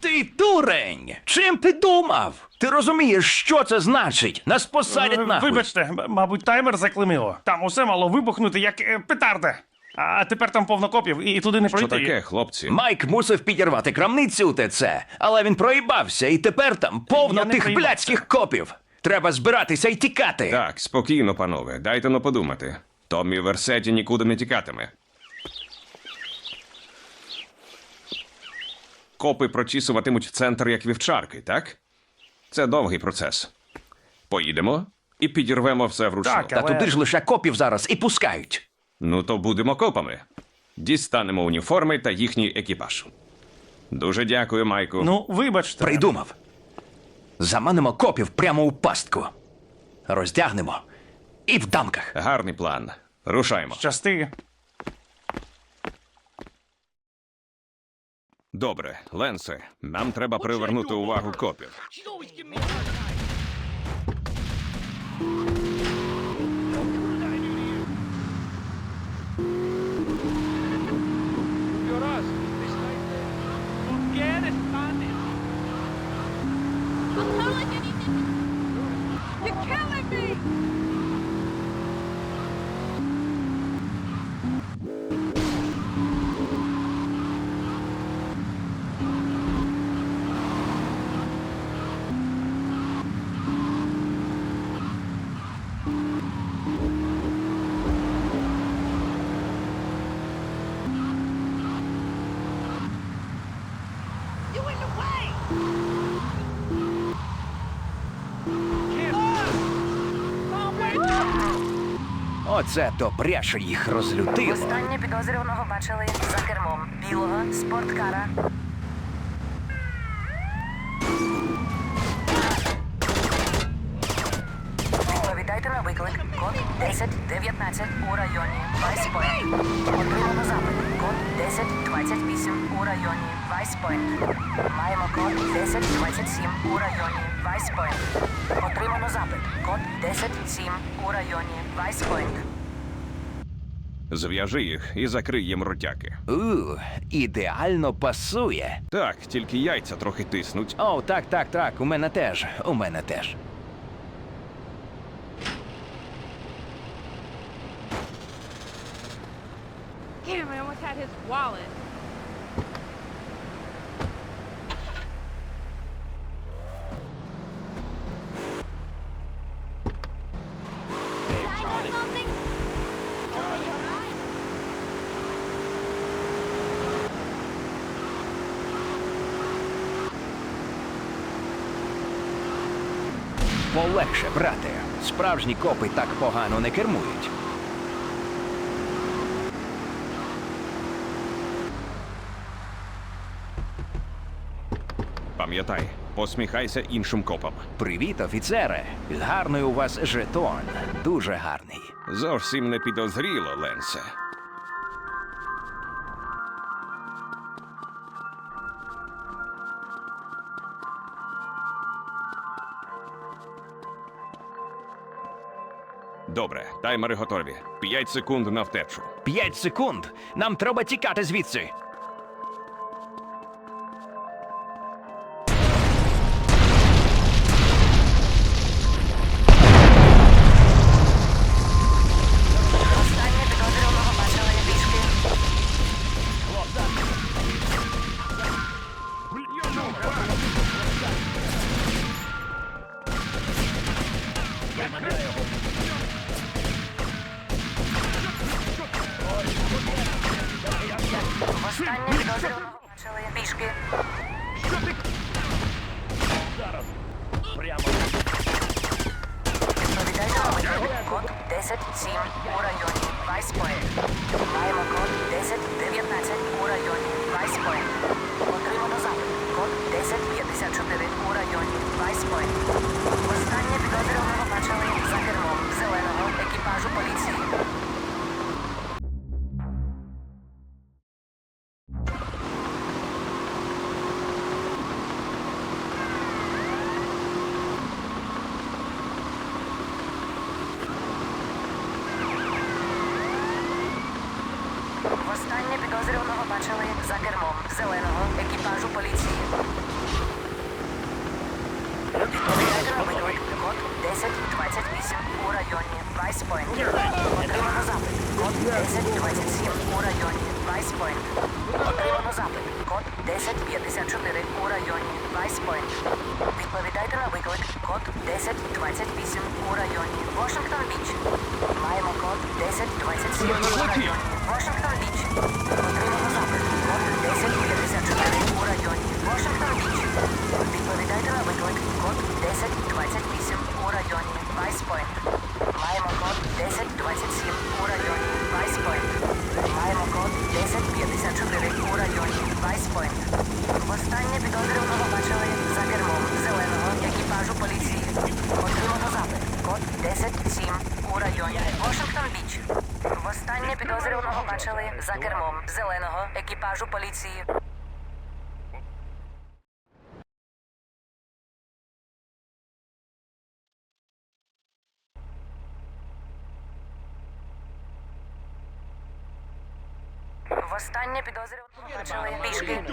Ти дурень! Чим ти думав? Ти розумієш, що це значить? Нас посадять Е, нахуй. Вибачте, м- мабуть, таймер заклемило. Там усе мало вибухнути, як е, петарда. А тепер там повно копів, і туди не Що пройти. таке, хлопці? Майк мусив підірвати крамницю у ТЦ, але він проїбався, і тепер там повно Я не тих проїбався. блядських копів. Треба збиратися і тікати. Так, спокійно, панове, дайте но подумати. Томмі Версеті нікуди не тікатиме. Копи прочісуватимуть центр як вівчарки, так? Це довгий процес. Поїдемо і підірвемо все вручну. Так, Та але- туди ж лише копів зараз і пускають. Ну то будемо копами. Дістанемо уніформи та їхній екіпаж. Дуже дякую, Майку. Ну, вибачте. Придумав. Заманимо копів прямо у пастку. Роздягнемо. І в дамках. Гарний план. Рушаймо. Щасти. Добре, Ленсе, нам треба привернути увагу копів. Оце добряше їх розлютило. Останнє підозрюваного бачили за кермом білого спорткара. Відповідайте на виклик. Код 1019 у районі Вайспойнт. Отримано запит. Код 1028 у районі Вайспойнт. Маємо код 1027 у районі Вайспойнт. Отримано запит. Код 107 у районі Вайспойнт. Зв'яжи їх і закрий їм ротяки. У, ідеально пасує. Так, тільки яйця трохи тиснуть. О, так, так, так. У мене теж. У мене теж. Wallet. Полегше, брате. Справжні копи так погано не кермують. Пам'ятай, посміхайся іншим копам. Привіт, офіцере. Гарний у вас жетон. Дуже гарний. Зовсім не підозріло, Ленсе. Добре, таймери готові. П'ять секунд на втечу. П'ять секунд. Нам треба тікати звідси. Останнє підозрюваного бачили пішки. Відповідайте на виклик. Код 10-7 у районі Вайспойнт. Маємо код 10-19 у районі Вайспойнт. Останнє підозрюваного бачили за кермом зеленого екіпажу поліції. Відповідайте 1028 у районі Вайспойнт. Отримано запит. Код 1027 у районі Вайспойнт. Отримано запит. Код 1054 у районі 7 у районі Вашингтон Біч. Востаннє підозрюваного бачили за кермом зеленого екіпажу поліції. Востаннє підозрюваного бачили пішки.